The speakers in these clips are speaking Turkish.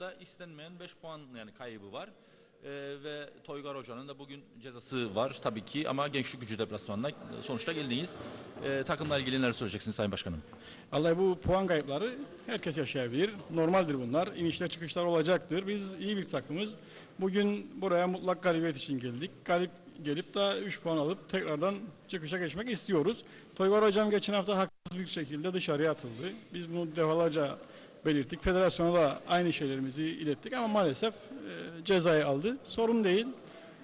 hafta istenmeyen 5 puan yani kaybı var. Ee, ve Toygar Hoca'nın da bugün cezası var tabii ki ama Gençlik Gücü deplasmanına sonuçta geldiniz. Ee, takımla ilgili neler söyleyeceksiniz Sayın Başkanım? Vallahi bu puan kayıpları herkes yaşayabilir. Normaldir bunlar. İnişler çıkışlar olacaktır. Biz iyi bir takımız. Bugün buraya mutlak galibiyet için geldik. Galip gelip daha 3 puan alıp tekrardan çıkışa geçmek istiyoruz. Toygar Hocam geçen hafta haksız bir şekilde dışarıya atıldı. Biz bunu defalarca belirttik. Federasyona da aynı şeylerimizi ilettik ama maalesef e, cezayı aldı. Sorun değil.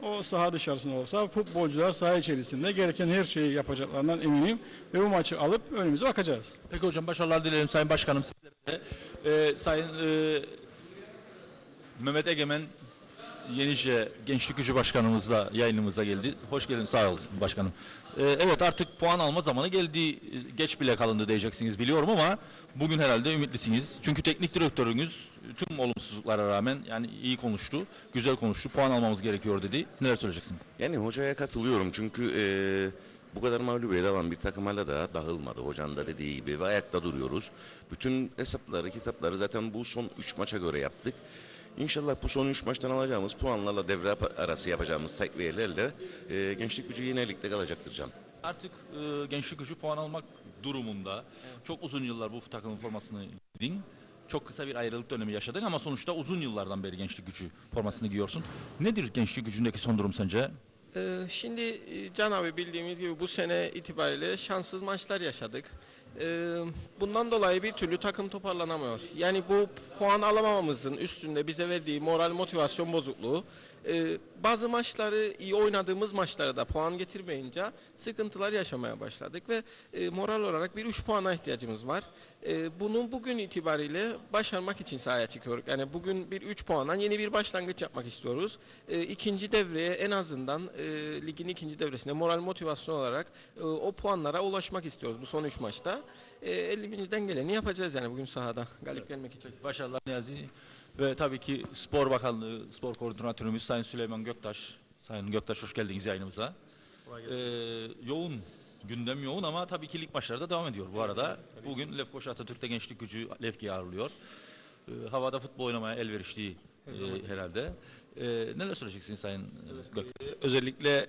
O saha dışarısında olsa futbolcular saha içerisinde gereken her şeyi yapacaklarından eminim. Ve bu maçı alıp önümüze bakacağız. Peki hocam başarılar dilerim Sayın Başkanım. Ee, Sayın e, Mehmet Egemen Yenice Gençlik Gücü Başkanımızla yayınımıza geldi. Hoş geldin sağ olun başkanım. Ee, evet artık puan alma zamanı geldi. Geç bile kalındı diyeceksiniz biliyorum ama bugün herhalde ümitlisiniz. Çünkü teknik direktörünüz tüm olumsuzluklara rağmen yani iyi konuştu, güzel konuştu. Puan almamız gerekiyor dedi. Neler söyleyeceksiniz? Yani hocaya katılıyorum çünkü eee, bu kadar mağlubiyet alan bir takım hala da dağılmadı. Hocanın da dediği gibi ve ayakta duruyoruz. Bütün hesapları, kitapları zaten bu son 3 maça göre yaptık. İnşallah bu son 3 maçtan alacağımız puanlarla devre arası yapacağımız takviyelerle eee gençlik gücü yine ligde kalacaktır Can. Artık e, gençlik gücü puan almak durumunda. Çok uzun yıllar bu takımın formasını giydin. Çok kısa bir ayrılık dönemi yaşadın ama sonuçta uzun yıllardan beri gençlik gücü formasını giyiyorsun. Nedir gençlik gücündeki son durum sence? Ee, Şimdi e, Can abi bildiğimiz gibi bu sene itibariyle şanssız maçlar yaşadık. Ee, Bundan dolayı bir türlü takım toparlanamıyor. Yani bu puan alamamamızın üstünde bize verdiği moral motivasyon bozukluğu e, bazı maçları iyi oynadığımız maçlara da puan getirmeyince sıkıntılar yaşamaya başladık ve e, moral olarak bir 3 puana ihtiyacımız var. E, Bunu bugün itibariyle başarmak için sahaya çıkıyoruz. Yani bugün bir 3 puandan yeni bir başlangıç yapmak istiyoruz. İkinci devreye en azından ligin ikinci devresinde moral motivasyon olarak o puanlara ulaşmak istiyoruz bu son 3 maçta. E, elimizden geleni yapacağız yani bugün sahada galip gelmek için. Başarılar Niyazi. Ve tabii ki Spor Bakanlığı, Spor Koordinatörümüz Sayın Süleyman Göktaş. Sayın Göktaş hoş geldiniz yayınımıza. Ee, yoğun, gündem yoğun ama tabii ki lig maçları da devam ediyor bu arada. Bugün Lefkoşa Atatürk'te Gençlik Gücü Lefki'yi ağırlıyor. Ee, havada futbol oynamaya elverişli e, herhalde. Ee, neler söyleyeceksiniz Sayın e, Göktaş? Özellikle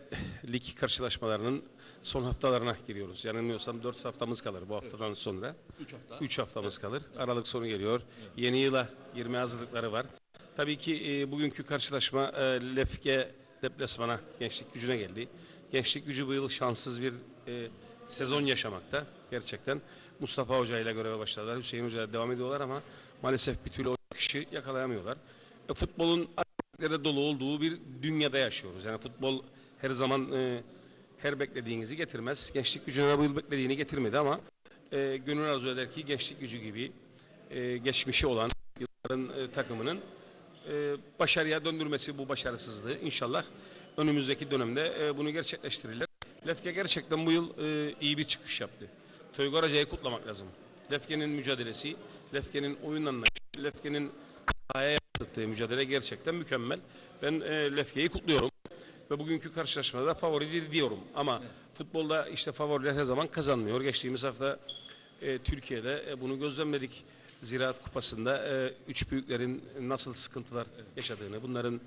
lig karşılaşmalarının son haftalarına giriyoruz. Yanılmıyorsam 4 haftamız kalır bu haftadan sonra. 3 hafta. 3 haftamız kalır. Aralık sonu geliyor. Yeni yıla girme hazırlıkları var. Tabii ki e, bugünkü karşılaşma e, Lefke deplasmana gençlik gücüne geldi. Gençlik gücü bu yıl şanssız bir e, sezon yaşamakta. Gerçekten Mustafa Hoca ile göreve başladılar. Hüseyin Hoca ile devam ediyorlar ama maalesef bir türlü o akışı yakalayamıyorlar. E, futbolun hareketlere dolu olduğu bir dünyada yaşıyoruz. Yani futbol her zaman e, her beklediğinizi getirmez. Gençlik gücüne bu yıl beklediğini getirmedi ama e, gönül arzu eder ki gençlik gücü gibi e, geçmişi olan yılların e, takımının e, başarıya döndürmesi bu başarısızlığı inşallah önümüzdeki dönemde e, bunu gerçekleştirirler. Lefke gerçekten bu yıl e, iyi bir çıkış yaptı. Toygar Hoca'yı kutlamak lazım. Lefke'nin mücadelesi, Lefke'nin oyun anlayışı, Lefke'nin sahaya yansıttığı mücadele gerçekten mükemmel. Ben e, Lefke'yi kutluyorum ve bugünkü karşılaşmada da favoridir diyorum. Ama futbolda işte favoriler her zaman kazanmıyor. Geçtiğimiz hafta e, Türkiye'de e, bunu gözlemledik. Ziraat Kupası'nda e, üç büyüklerin nasıl sıkıntılar yaşadığını, bunların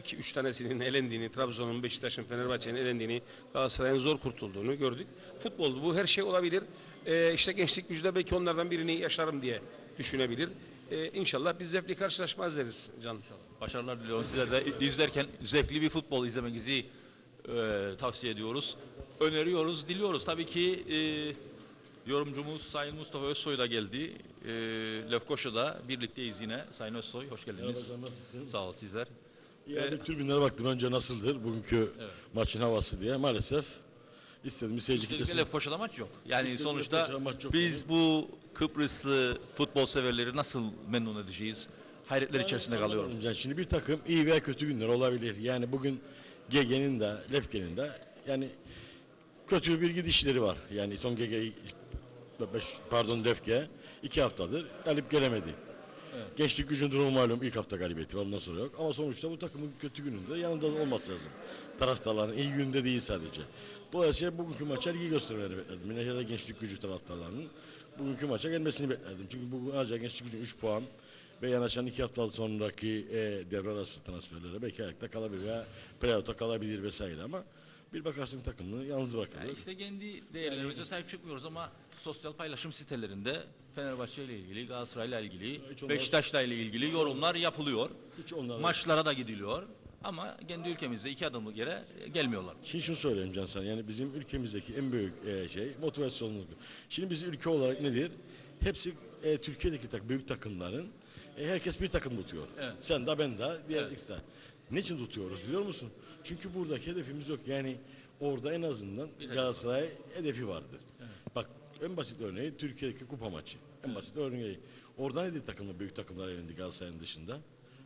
iki üç tanesinin elendiğini, Trabzon'un, Beşiktaş'ın, Fenerbahçe'nin elendiğini, Galatasaray'ın zor kurtulduğunu gördük. Futbol bu her şey olabilir. E, işte gençlik gücüde belki onlardan birini yaşarım diye düşünebilir. E, inşallah biz zevkli karşılaşma izleriz Can. Başarılar diliyorum size de izlerken zevkli bir futbol izlemenizi e, tavsiye ediyoruz. Öneriyoruz, diliyoruz. Tabii ki e, yorumcumuz Sayın Mustafa Özsoy da geldi. E, Lefkoşa'da birlikteyiz yine. Sayın Özsoy hoş geldiniz. Merhaba, nasılsınız? Sağ ol sizler. Yani tribünlere baktım önce nasıldır bugünkü maçın havası diye. Maalesef istediğimiz seyirci kitlesi. Lefkoşa'da maç yok. Yani Kesinlikle sonuçta yok. biz bu Kıbrıslı futbol severleri nasıl memnun edeceğiz? Hayretler içerisinde kalıyorum. Yani şimdi bir takım iyi veya kötü günler olabilir. Yani bugün GG'nin de Lefke'nin de yani kötü bir gidişleri var. Yani son GG pardon Lefke iki haftadır galip gelemedi. Gençlik gücün durumu malum ilk hafta galibiyeti var ondan sonra yok. Ama sonuçta bu takımın kötü gününde yanında olması lazım. Taraftarların iyi gününde değil sadece. Dolayısıyla bugünkü maça iyi göstermeleri bekledim. Hele gençlik gücü taraftarlarının bugünkü maça gelmesini bekledim. Çünkü bugün ancak gençlik gücün 3 puan ve yanaşan iki hafta sonraki e, devre arası transferlere belki ayakta kalabilir veya playout'a kalabilir vesaire ama bir bakarsın takımını yalnız bırakılır. Yani işte kendi değerlerimize sahip çıkmıyoruz ama sosyal paylaşım sitelerinde Fenerbahçe ile ilgili, Galatasaray ile ilgili, olmaz. Beşiktaş'la ile ilgili yorumlar yapılıyor. Hiç onlara- Maçlara da gidiliyor. Ama kendi ülkemizde iki adımlık yere gelmiyorlar. Şimdi şunu söyleyeyim Can sana yani bizim ülkemizdeki en büyük e, şey motivasyonluk. Şimdi biz ülke olarak nedir? Hepsi e, Türkiye'deki tak, büyük takımların e, herkes bir takım tutuyor. Evet. Sen de ben de diğer Evet. ikisi de. Niçin tutuyoruz biliyor musun? Çünkü buradaki hedefimiz yok. Yani orada en azından Galatasaray hedefi vardır. Bak en basit örneği Türkiye'deki kupa maçı. En basit örneği. Orada neydi takımlar, büyük takımlar elinde Galatasaray'ın dışında?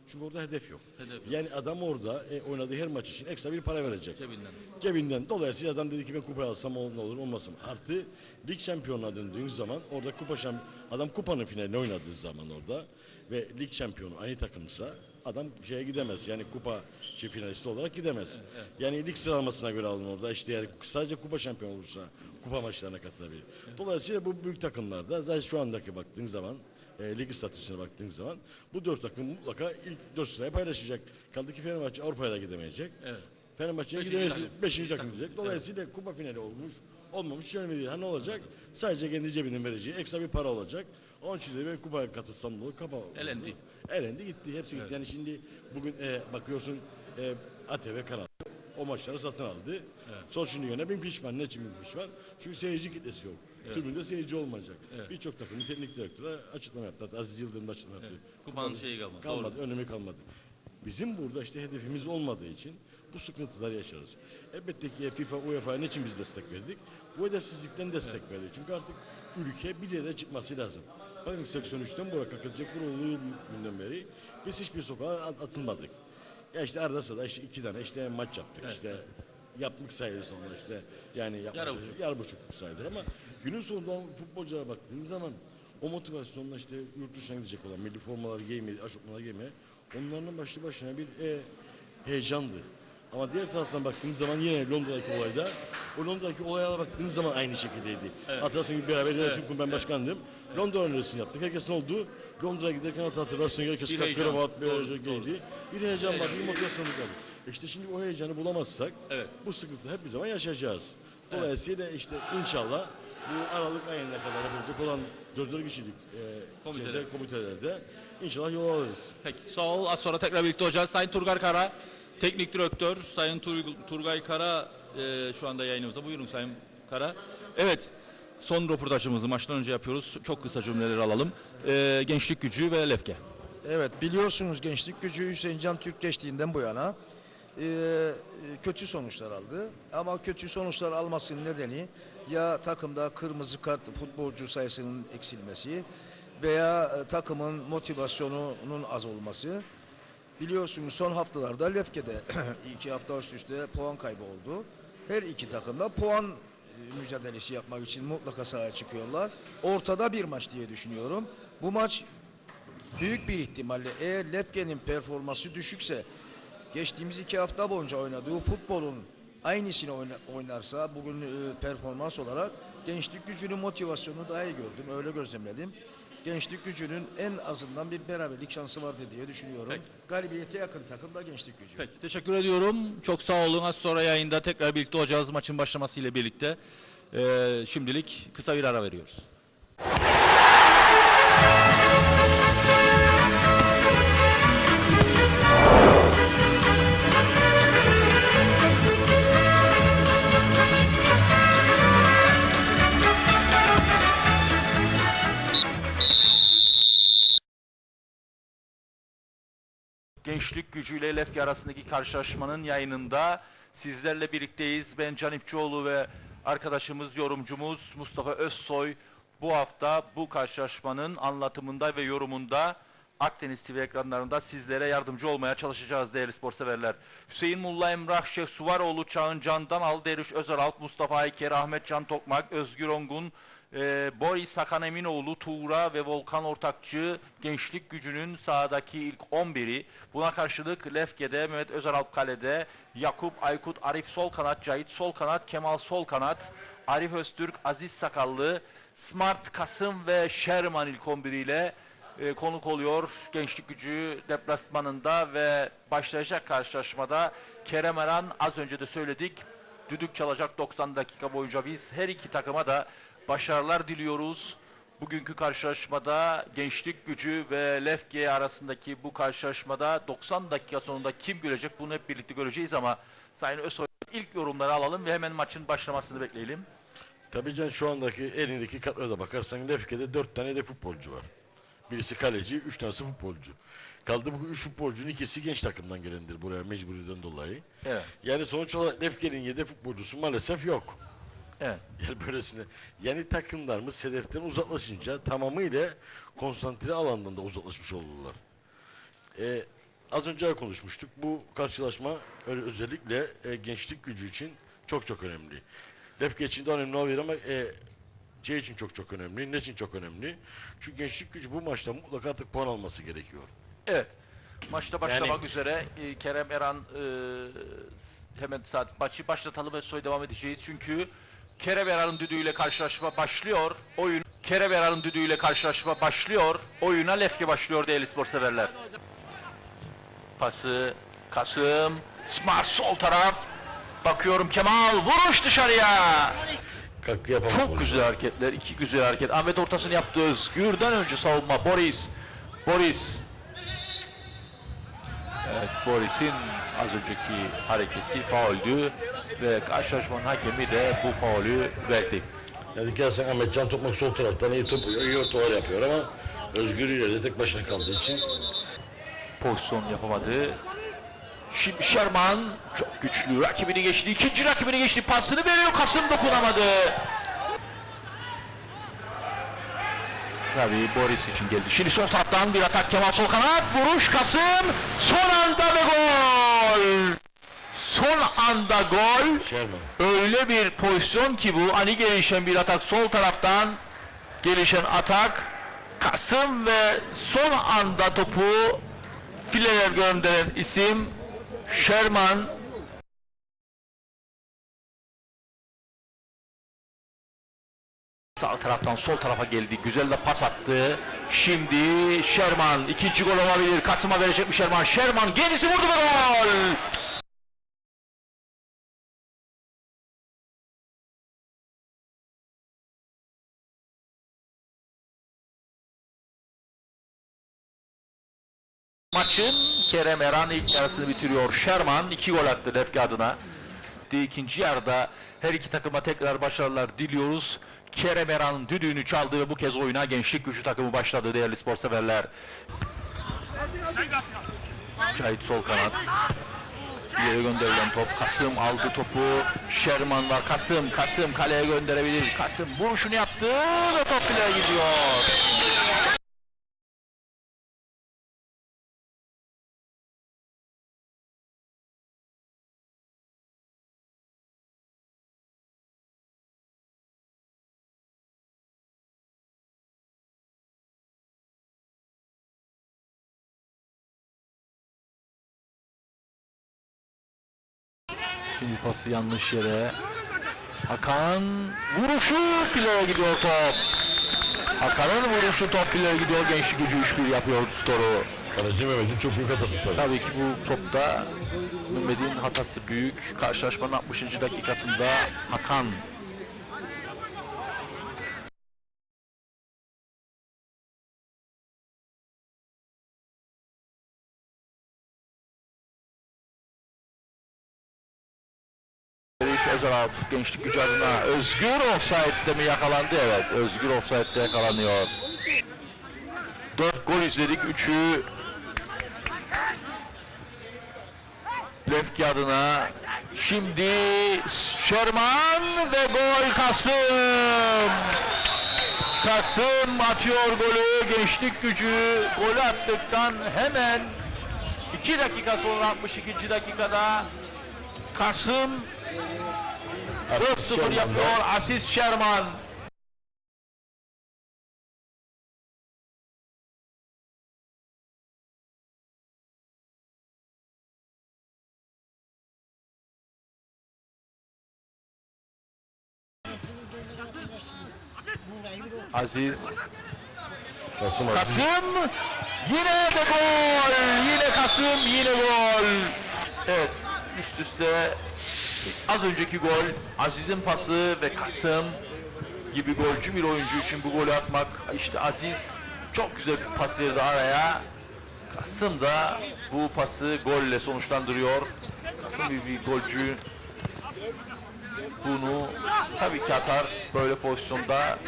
Çünkü orada hedef yok. Hedef yok. Yani adam orada e, oynadığı her maç için ekstra bir para verecek Cebinden. cebinden. Dolayısıyla adam dedi ki ben kupa alsam ol- ne olur olmaz mı? Artı lig şampiyonuna döndüğün zaman orada kupa şamp adam kupanın finalini oynadığı zaman orada ve lig şampiyonu aynı takımsa adam şeye gidemez. Yani kupa şey finalisti olarak gidemez. Yani lig sıralamasına göre alın orada. İşte yani sadece kupa şampiyonu olursa kupa maçlarına katılabilir. Dolayısıyla bu büyük takımlarda zaten şu andaki baktığın zaman e, lig statüsüne baktığın zaman bu dört takım mutlaka ilk dört sırayı paylaşacak. Kaldı ki Fenerbahçe Avrupa'ya da gidemeyecek. Evet. Fenerbahçe'ye gidemesi takım. beşinci takım diyecek. Dolayısıyla kupa finali olmuş, olmamış hiç önemli değil. Ha ne olacak? Sadece kendi cebinden vereceği ekstra bir para olacak. Onun için de ben kupaya katılsam ne olur? Kapa Elendi. Elendi gitti. Hepsi gitti. Yani şimdi bugün e, bakıyorsun e, ATV kanal o maçları satın aldı. Şimdi yine bin pişman. Ne için pişman? Çünkü seyirci kitlesi yok. Tribünde seyirci olmayacak. Birçok takımın teknik direktörü açıklama yaptı. Hatta Aziz Yıldırım da açıklama yaptı. Kupanın şeyi kalmadı. Kalmadı, önemi kalmadı. Bizim burada işte hedefimiz olmadığı için bu sıkıntıları yaşarız. Elbette ki FIFA, UEFA ne için biz destek verdik? Bu hedefsizlikten destek verdik. Çünkü artık ülke bir yere çıkması lazım. Bakın 83'ten bu Kakılcı kurulduğu günden beri biz hiçbir sokağa at- atılmadık. Ya işte arada sırada işte iki tane işte maç yaptık işte yaptık sayılır sonra işte yani yapmış, Yarı yarı buçuk. yarı buçuk sayılır ama günün sonunda futbolculara baktığınız zaman o motivasyonla işte yurt dışına gidecek olan milli formaları giymeye, aşırtmaları giymeye onların başlı başına bir e, heyecandı. Ama diğer taraftan baktığınız zaman yine Londra'daki olayda o Londra'daki olaya baktığınız zaman aynı şekildeydi. Hatırlarsın gibi beraber evet. Türk ben başkandım. Londra önerisini yaptık. Herkes ne oldu? Londra'ya giderken hatırlarsın herkes Bir kalk heyecan. kravat Doğru, böyle giydi. Bir heyecan var, bir motivasyon var. İşte şimdi o heyecanı bulamazsak Evet. bu sıkıntı hep bir zaman yaşayacağız. Dolayısıyla işte inşallah bu Aralık ayına kadar yapılacak olan dördür kişilik e, Komiteler. şeyde, komitelerde inşallah yol alırız. Peki sağ ol. Az sonra tekrar birlikte olacağız. Sayın Turgar Kara, teknik direktör. Sayın Tur- Turgay Kara e, şu anda yayınımızda. Buyurun Sayın Kara. Evet. Son röportajımızı maçtan önce yapıyoruz. Çok kısa cümleleri alalım. E, gençlik gücü ve Lefke. Evet biliyorsunuz gençlik gücü Hüseyin Can Türk geçtiğinden bu yana e, kötü sonuçlar aldı. Ama kötü sonuçlar almasının nedeni ya takımda kırmızı kart futbolcu sayısının eksilmesi veya e, takımın motivasyonunun az olması. Biliyorsunuz son haftalarda Lefke'de iki hafta üst üste puan kaybı oldu. Her iki takım da puan e, mücadelesi yapmak için mutlaka sahaya çıkıyorlar. Ortada bir maç diye düşünüyorum. Bu maç büyük bir ihtimalle eğer Lepke'nin performansı düşükse geçtiğimiz iki hafta boyunca oynadığı futbolun aynısını oyna- oynarsa bugün e, performans olarak gençlik gücünün motivasyonu daha iyi gördüm. Öyle gözlemledim. Gençlik gücünün en azından bir beraberlik şansı vardı diye düşünüyorum. Peki. Galibiyete yakın takım da gençlik gücü. Peki teşekkür ediyorum. Çok sağ olun. Az sonra yayında tekrar birlikte olacağız maçın başlamasıyla birlikte. E, şimdilik kısa bir ara veriyoruz. Gençlik gücüyle Lefke arasındaki karşılaşmanın yayınında sizlerle birlikteyiz. Ben Can İpçioğlu ve arkadaşımız, yorumcumuz Mustafa Özsoy bu hafta bu karşılaşmanın anlatımında ve yorumunda Akdeniz TV ekranlarında sizlere yardımcı olmaya çalışacağız değerli spor severler. Hüseyin Mulla Emrah Şeyh Suvaroğlu, Çağın Candan, Alderiş Özeralp, Mustafa Ayker, Ahmet Can Tokmak, Özgür Ongun, ee, Boris Hakan Eminoğlu, Tuğra ve Volkan Ortakçı gençlik gücünün sahadaki ilk 11'i. Buna karşılık Lefke'de Mehmet Özeralp kalede, Yakup Aykut, Arif sol kanat, Cahit sol kanat, Kemal sol kanat, Arif Öztürk, Aziz Sakallı, Smart Kasım ve Sherman ilk 11 ile e, konuk oluyor. Gençlik gücü deplasmanında ve başlayacak karşılaşmada Kerem Eren az önce de söyledik. Düdük çalacak 90 dakika boyunca biz her iki takıma da başarılar diliyoruz. Bugünkü karşılaşmada Gençlik Gücü ve Lefke arasındaki bu karşılaşmada 90 dakika sonunda kim gülecek bunu hep birlikte göreceğiz ama Sayın Özsoy ilk yorumları alalım ve hemen maçın başlamasını bekleyelim. Tabii can şu andaki elindeki kadroda bakarsan Lefke'de dört tane de futbolcu var. Birisi kaleci, üç tanesi futbolcu. Kaldı bu üç futbolcunun ikisi genç takımdan gelendir buraya mecburiden dolayı. Evet. Yani sonuç olarak Lefke'nin yedek futbolcusu maalesef yok. Evet. Yani böylesine. Yani takımlarımız hedeften uzaklaşınca tamamıyla konsantre alandan da uzaklaşmış oldular. Ee, az önce konuşmuştuk. Bu karşılaşma özellikle e, gençlik gücü için çok çok önemli. Lefke için de önemli olabilir ama e, C için çok çok önemli. Ne için çok önemli? Çünkü gençlik gücü bu maçta mutlaka artık puan alması gerekiyor. Evet. Maçta başlamak Yani- üzere e, Kerem Eran e, hemen saat maçı başlatalım ve sonra devam edeceğiz. Çünkü Kerem Eran'ın düdüğüyle karşılaşma başlıyor. Oyun Kerem Eran'ın düdüğüyle karşılaşma başlıyor. Oyuna Lefke başlıyor değerli spor severler. Pası Kasım Smart sol taraf. Bakıyorum Kemal vuruş dışarıya. Çok güzel hareketler, iki güzel hareket. Ahmet ortasını yaptı Özgür'den önce savunma Boris. Boris. Evet Boris'in az önceki hareketi fauldü ve karşılaşmanın hakemi de bu faulü verdi. Yani dikersen Ahmet Can Topmak sol taraftan iyi top iyi ortalar yapıyor ama Özgür ileride tek başına kaldığı için Pozisyon yapamadı. Şimdi Sherman çok güçlü rakibini geçti. ikinci rakibini geçti. Pasını veriyor. Kasım dokunamadı. Tabii Boris için geldi. Şimdi sol taraftan bir atak Kemal sol kanat. Vuruş Kasım. Son anda ve gol. Son anda gol. Sherman. Öyle bir pozisyon ki bu ani gelişen bir atak sol taraftan gelişen atak Kasım ve son anda topu fileler gönderen isim Sherman Sağ taraftan sol tarafa geldi. Güzel de pas attı. Şimdi Sherman ikinci gol olabilir. Kasım'a verecek mi Sherman? Sherman gerisi vurdu ve gol! Maçın Kerem Eran ilk yarısını bitiriyor. Sherman iki gol attı Lefke adına. İkinci yarıda her iki takıma tekrar başarılar diliyoruz. Kerem Eran'ın düdüğünü çaldı ve bu kez oyuna gençlik gücü takımı başladı değerli spor severler. Cahit sol kanat. Yere gönderilen top. Kasım aldı topu. Sherman var. Kasım. Kasım kaleye gönderebilir. Kasım vuruşunu yaptı ve top fileye gidiyor. Şimdi pası yanlış yere. Hakan vuruşu fileye gidiyor top. Hakan'ın vuruşu top fileye gidiyor. Gençlik gücü 3-1 yapıyor skoru. Kaleci Mehmet'in çok büyük hatası tabii. Tabii ki bu topta Mehmet'in hatası büyük. Karşılaşmanın 60. dakikasında Hakan Özal gençlik gücü adına Özgür offside'de mi yakalandı? Evet Özgür offside'de yakalanıyor. 4 gol izledik. 3'ü Lefki adına şimdi Sherman ve gol Kasım. Kasım atıyor golü. Gençlik gücü golü attıktan hemen 2 dakika sonra 62. dakikada Kasım 4-0 yapıyor Asis Sherman. Aziz Kasım Aziz. Kasım yine de gol. Yine Kasım yine gol. Evet üst üste az önceki gol Aziz'in pası ve Kasım gibi golcü bir oyuncu için bu golü atmak işte Aziz çok güzel bir pas verdi araya. Kasım da bu pası golle sonuçlandırıyor. Kasım bir, bir golcü bunu tabii ki atar böyle pozisyonda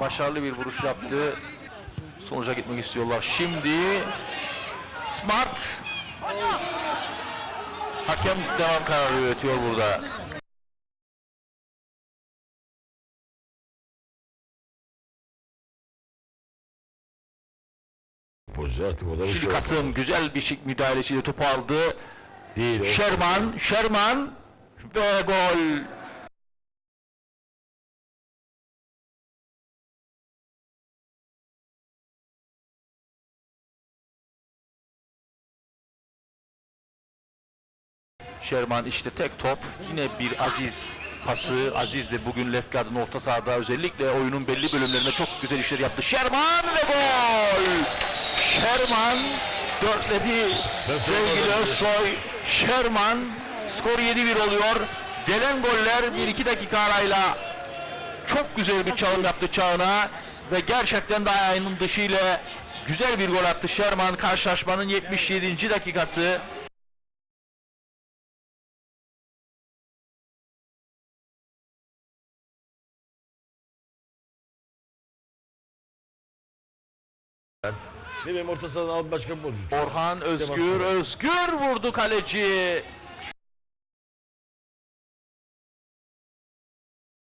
başarılı bir vuruş yaptı. Sonuca gitmek istiyorlar. Şimdi Smart hakem devam kararı üretiyor burada. Şimdi şey. Kasım güzel bir şık müdahalesiyle topu aldı. Değil. Sherman, Sherman ve gol. Sherman işte tek top. Yine bir Aziz pası. Aziz de bugün Lefkad'ın orta sahada özellikle oyunun belli bölümlerinde çok güzel işler yaptı. Sherman ve gol! Sherman dörtledi. Sevgili Özsoy, Sherman skor 7-1 oluyor. Gelen goller 1-2 dakika arayla çok güzel bir çalım yaptı Çağın'a ve gerçekten de ayağının dışıyla güzel bir gol attı Sherman karşılaşmanın 77. dakikası. Ne bileyim orta sahadan al başka bir futbolcu. Orhan Özgür, Özgür vurdu kaleci.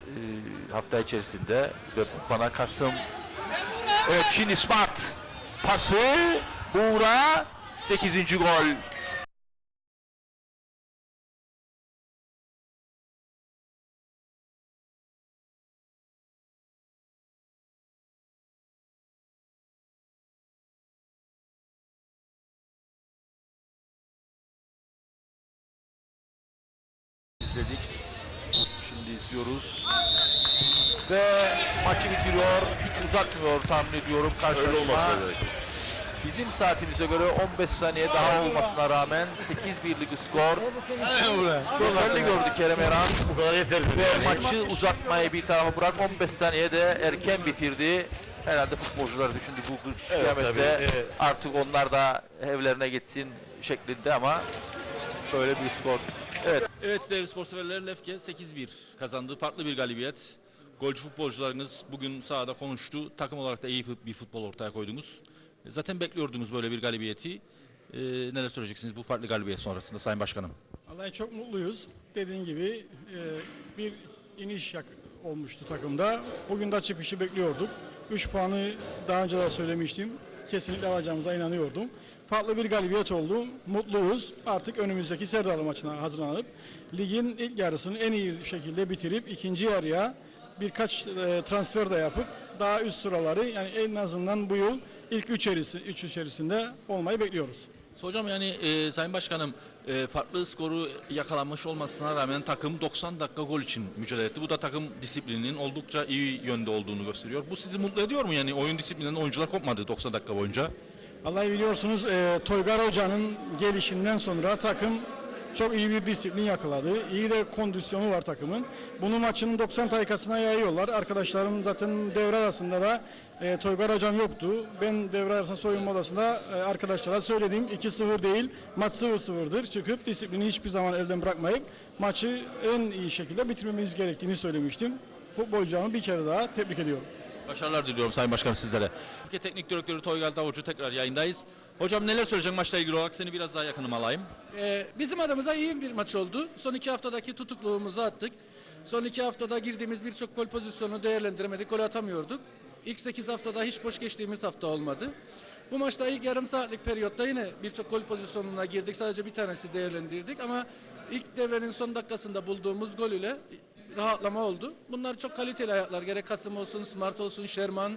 Ee, hafta içerisinde ve bana Kasım Evet şimdi Smart pası Buğra 8. gol. İzledik. Şimdi izliyoruz. Ve maçı bitiriyor. Hiç uzatmıyor tahmin ediyorum Öyle karşılaşma. olmasa gerek. Bizim saatimize göre 15 saniye daha olmasına rağmen 8-1'lik skor. Yeterli gördü Kerem Erhan. Bu kadar yeterli. Ve Yani. maçı uzatmayı bir tarafa bırak 15 saniyede erken bitirdi. Herhalde futbolcular düşündü bu Evet, kıyamette evet. artık onlar da evlerine gitsin şeklinde ama böyle bir skor. Evet. Evet değerli spor severler Lefke 8-1 kazandı. Farklı bir galibiyet. Golcü futbolcularınız bugün sahada konuştu. Takım olarak da iyi bir futbol ortaya koydunuz. Zaten bekliyordunuz böyle bir galibiyeti. Ee, neler söyleyeceksiniz bu farklı galibiyet sonrasında Sayın Başkanım? Vallahi çok mutluyuz. Dediğin gibi e, bir iniş yak- olmuştu takımda. Bugün de çıkışı bekliyorduk. 3 puanı daha önce de söylemiştim. Kesinlikle alacağımıza inanıyordum. Farklı bir galibiyet oldu. Mutluyuz. Artık önümüzdeki Serdalı maçına hazırlanıp ligin ilk yarısını en iyi şekilde bitirip ikinci yarıya birkaç e, transfer de yapıp daha üst sıraları yani en azından bu yıl ilk üç, içerisi, üç içerisinde olmayı bekliyoruz. Hocam yani e, Sayın Başkanım e, farklı skoru yakalanmış olmasına rağmen takım 90 dakika gol için mücadele etti. Bu da takım disiplininin oldukça iyi yönde olduğunu gösteriyor. Bu sizi mutlu ediyor mu? Yani oyun disiplininden oyuncular kopmadı 90 dakika boyunca. Vallahi biliyorsunuz e, Toygar Hoca'nın gelişinden sonra takım çok iyi bir disiplin yakaladı. İyi de kondisyonu var takımın. Bunu maçın 90 dakikasına yayıyorlar. Arkadaşlarım zaten devre arasında da e, Toygar Hocam yoktu. Ben devre arasında soyunma odasında e, arkadaşlara söyledim. 2-0 değil maç 0-0'dır. Çıkıp disiplini hiçbir zaman elden bırakmayıp maçı en iyi şekilde bitirmemiz gerektiğini söylemiştim. Futbolcularımı bir kere daha tebrik ediyorum. Başarılar diliyorum Sayın Başkanım sizlere. Ülke Teknik Direktörü Toygal Davulcu tekrar yayındayız. Hocam neler söyleyecek maçla ilgili olarak seni biraz daha yakınıma alayım. Ee, bizim adımıza iyi bir maç oldu. Son iki haftadaki tutukluğumuzu attık. Son iki haftada girdiğimiz birçok gol pozisyonunu değerlendiremedik, gol atamıyorduk. İlk 8 haftada hiç boş geçtiğimiz hafta olmadı. Bu maçta ilk yarım saatlik periyotta yine birçok gol pozisyonuna girdik. Sadece bir tanesi değerlendirdik ama ilk devrenin son dakikasında bulduğumuz gol ile rahatlama oldu. Bunlar çok kaliteli ayaklar. Gerek Kasım olsun, Smart olsun, Şerman,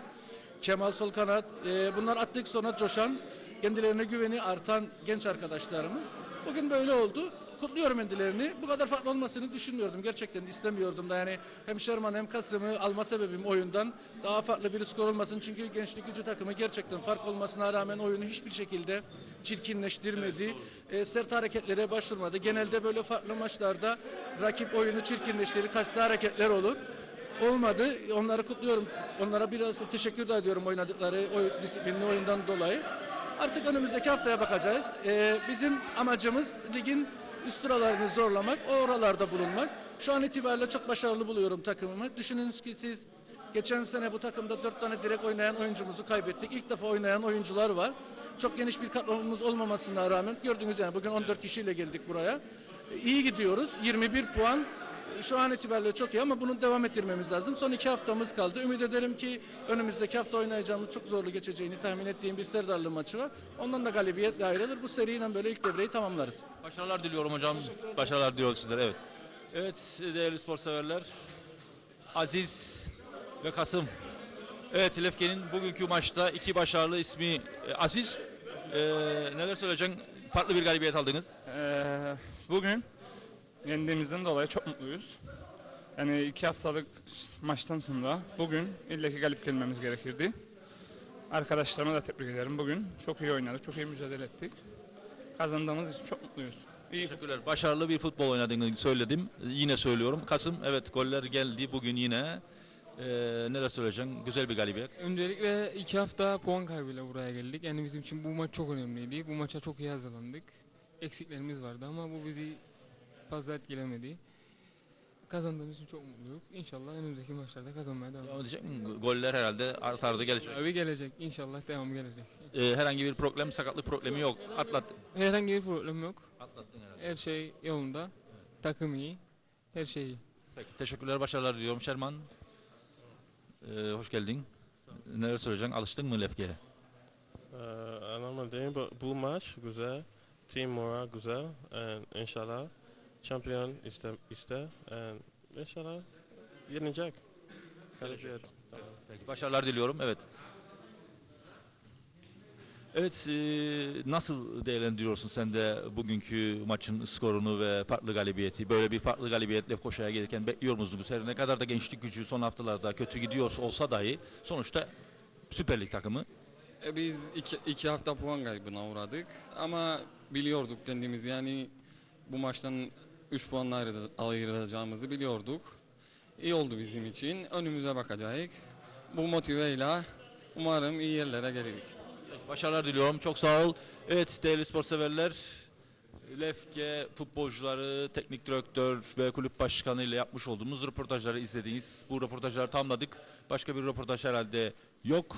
Kemal Solkanat. Ee, bunlar attık sonra coşan, kendilerine güveni artan genç arkadaşlarımız. Bugün böyle oldu. kutluyorum kendilerini. Bu kadar farklı olmasını düşünmüyordum. Gerçekten istemiyordum da yani hem Şerman hem Kasım'ı alma sebebim oyundan daha farklı bir skor olmasın. Çünkü gençlik gücü takımı gerçekten fark olmasına rağmen oyunu hiçbir şekilde çirkinleştirmedi. E, sert hareketlere başvurmadı. Genelde böyle farklı maçlarda rakip oyunu çirkinleştirir, kaslı hareketler olur. Olmadı. Onları kutluyorum. Onlara biraz teşekkür de ediyorum oynadıkları oy, disiplinli oyundan dolayı. Artık önümüzdeki haftaya bakacağız. Ee, bizim amacımız ligin üst sıralarını zorlamak, o oralarda bulunmak. Şu an itibariyle çok başarılı buluyorum takımımı. Düşününüz ki siz geçen sene bu takımda dört tane direkt oynayan oyuncumuzu kaybettik. İlk defa oynayan oyuncular var. Çok geniş bir kadromuz olmamasına rağmen gördüğünüz yani bugün 14 kişiyle geldik buraya. Ee, İyi gidiyoruz. 21 puan şu an itibariyle çok iyi ama bunu devam ettirmemiz lazım. Son iki haftamız kaldı. Ümit ederim ki önümüzdeki hafta oynayacağımız çok zorlu geçeceğini tahmin ettiğim bir Serdarlı maçı var. Ondan da galibiyetle ayrılır. Bu seriyle böyle ilk devreyi tamamlarız. Başarılar diliyorum hocam. Başarılar diliyorum sizlere. Evet. Evet değerli spor severler. Aziz ve Kasım. Evet Lefke'nin bugünkü maçta iki başarılı ismi e, Aziz. e, neler söyleyeceksin? Farklı bir galibiyet aldınız. Ee, bugün yendiğimizden dolayı çok mutluyuz. Yani iki haftalık maçtan sonra bugün illaki galip gelmemiz gerekirdi. Arkadaşlarıma da tebrik ederim. Bugün çok iyi oynadık, çok iyi mücadele ettik. Kazandığımız için çok mutluyuz. İyi Teşekkürler. Başarılı bir futbol oynadığını söyledim. Yine söylüyorum. Kasım evet goller geldi bugün yine. E, neler söyleyeceksin? Güzel bir galibiyet. Öncelikle iki hafta puan kaybıyla buraya geldik. Yani bizim için bu maç çok önemliydi. Bu maça çok iyi hazırlandık. Eksiklerimiz vardı ama bu bizi fazla etkilemedi. Kazandığımız için çok mutluyuz. İnşallah önümüzdeki maçlarda kazanmaya devam edeceğiz. edecek mi? Goller herhalde artardı gelecek. Abi gelecek. İnşallah devam gelecek. E, herhangi bir problem, sakatlık problemi yok. Atlat. Herhangi bir problem yok. Atlattın herhalde. Her şey yolunda. Takım iyi. Her şey iyi. Peki, teşekkürler, başarılar diliyorum Şerman. Ee, hoş geldin. Neler söyleyeceksin? Alıştın mı Lefke'ye? Ee, anlamadım bu, bu maç güzel. Team moral güzel. And inşallah şampiyon iste, iste. And inşallah yenecek. Galibiyet. Tamam. Peki, başarılar diliyorum. Evet. Evet, e, nasıl değerlendiriyorsun sen de bugünkü maçın skorunu ve farklı galibiyeti? Böyle bir farklı galibiyet Lefkoşa'ya gelirken bekliyor musunuz? Her ne kadar da gençlik gücü son haftalarda kötü gidiyor olsa dahi sonuçta Süper Lig takımı. E, Biz iki, iki hafta puan kaybına uğradık ama biliyorduk kendimiz yani bu maçtan 3 puanla ayrılacağımızı biliyorduk. İyi oldu bizim için. Önümüze bakacağız. Bu motiveyle umarım iyi yerlere geliriz. Başarılar diliyorum. Çok sağ ol. Evet değerli spor severler. Lefke futbolcuları, teknik direktör ve kulüp başkanı ile yapmış olduğumuz röportajları izlediniz. Bu röportajları tamamladık. Başka bir röportaj herhalde yok.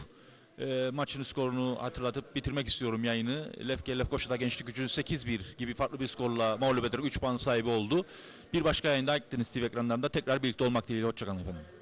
Ee, maçın skorunu hatırlatıp bitirmek istiyorum yayını. Lefke Lefkoşa'da gençlik gücü 8-1 gibi farklı bir skorla mağlup ederek 3 puan sahibi oldu. Bir başka yayında Akdeniz TV ekranlarında tekrar birlikte olmak dileğiyle. Hoşçakalın efendim.